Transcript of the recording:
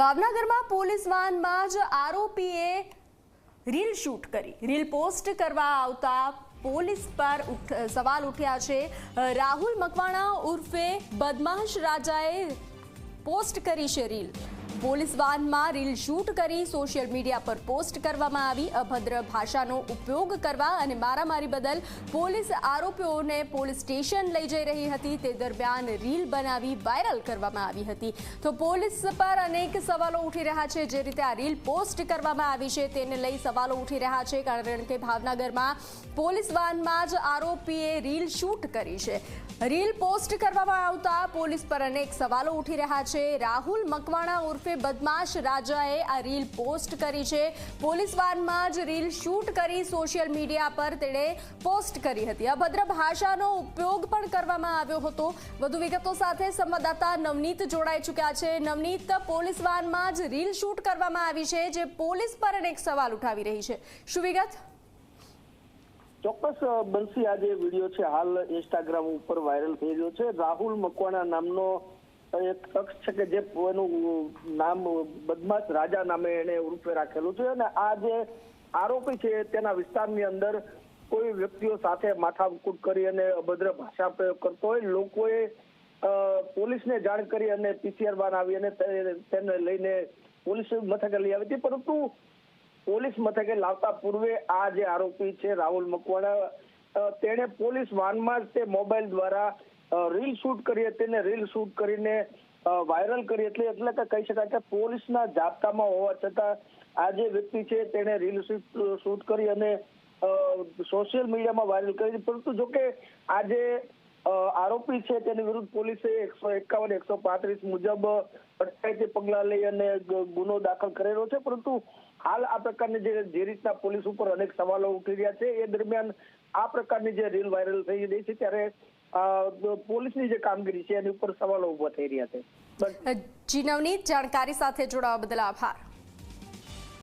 ભાવનગરમાં પોલીસ વાનમાં જ આરોપીએ રીલ શૂટ કરી. રીલ પોસ્ટ કરવા આવતા પોલીસ પર સવાલ ઉઠ્યા છે. રાહુલ મકવાણા ઉર્ફે બદમાશ રાજાએ પોસ્ટ કરી છે રીલ. પોલીસ વાનમાં રીલ શૂટ કરી, સોશિયલ મીડિયા પર પોસ્ટ કરવામાં આવી. અભદ્ર ભાષાનો ઉપયોગ કરવા અને મારામારી બદલ પોલીસ આરોપીઓને પોલીસ સ્ટેશન લઈ જઈ રહી હતી. તે દરમિયાન રીલ બનાવી વાયરલ કરવામાં આવી હતી. તો પોલીસ પર અનેક સવાલો ઉઠી રહ્યા છે. જે રીતે આ રીલ પોસ્ટ કરવામાં આવી છે તેને લઈ સવાલો ઉઠી રહ્યા છે. કારણ કે ભાવનગરમાં પોલીસ વાનમાં જ આરોપીએ રીલ શૂટ કરી છે. રીલ પોસ્ટ કરવામાં આવતા પોલીસ પર અનેક સવાલો ઉઠી રહ્યા છે. રાહુલ મકવાણા ઉર્ફે બદમાશ રાજાએ આ રીલ પોસ્ટ કરી છે. પોલીસ વાનમાં જ રીલ શૂટ કરી સોશિયલ મીડિયા પર તેણે પોસ્ટ કરી હતી. અભદ્ર ભાષાનો ઉપયોગ પણ કરવામાં આવ્યો હતો. વધુ વિગતો સાથે સંવાદદાતા નવનીત જોડાઈ ચૂક્યા છે. નવનીત, પોલીસ વાનમાં જ રીલ શૂટ કરવામાં આવી છે, જે પોલીસ પર અનેક સવાલ ઉઠાવી રહી છે. શું વિગત? ચોક્કસ બંસી આ જે વીડિયો છે. હાલ ઇન્સ્ટાગ્રામ ઉપર વાયરલ થઈ રહ્યો છે. રાહુલ મકવાણા નામનો એક શખ્સ છે કે જે એનું નામ બદમાશ રાજા નામે એને ઉર્ફે રાખેલું છે અને આ જે આરોપી છે તેના વિસ્તારની અંદર કોઈ વ્યક્તિઓ સાથે માથાકૂટ કરી અને અભદ્ર ભાષા પ્રયોગ કરતો હોય, લોકોએ પોલીસને જાણ કરી અને પીસીઆર વાન આવી અને તેને લઈને પોલીસ મથકે લઈ આવી હતી. પરંતુ પોલીસ મથકે લાવતા પૂર્વે આ જે આરોપી છે રાહુલ મકવાણા તેણે પોલીસ વાનમાં જ તે મોબાઈલ દ્વારા રીલ શૂટ કરી હતી ને રીલ શૂટ કરીને વાયરલ કરી એટલે એટલે કે કહી શકાય કે પોલીસના જાપ્તામાં હોવા છતાં આ જે વ્યક્તિ છે તેણે રીલ શૂટ કરી અને સોશિયલ મીડિયામાં વાયરલ કરી પરંતુ જો કે આ જે આરોપી છે તેની વિરુદ્ધ પોલીસે એકસો એકાવન, એકસો પાંત્રીસ મુજબ અટકાયતી પગલાં લઈ અને ગુનો દાખલ કરેલો છે. પરંતુ હાલ આ પ્રકારની જે જે રીતના પોલીસ ઉપર અનેક સવાલો ઉઠી રહ્યા છે. એ દરમિયાન આ પ્રકારની જે રીલ વાયરલ થઈ રહી છે, ત્યારે પોલીસની જે કામગીરી છે, એની ઉપર સવાલો ઊભા થઈ રહ્યા છે. જી નવનીત જાણકારી સાથે જોડાવા બદલ આભાર.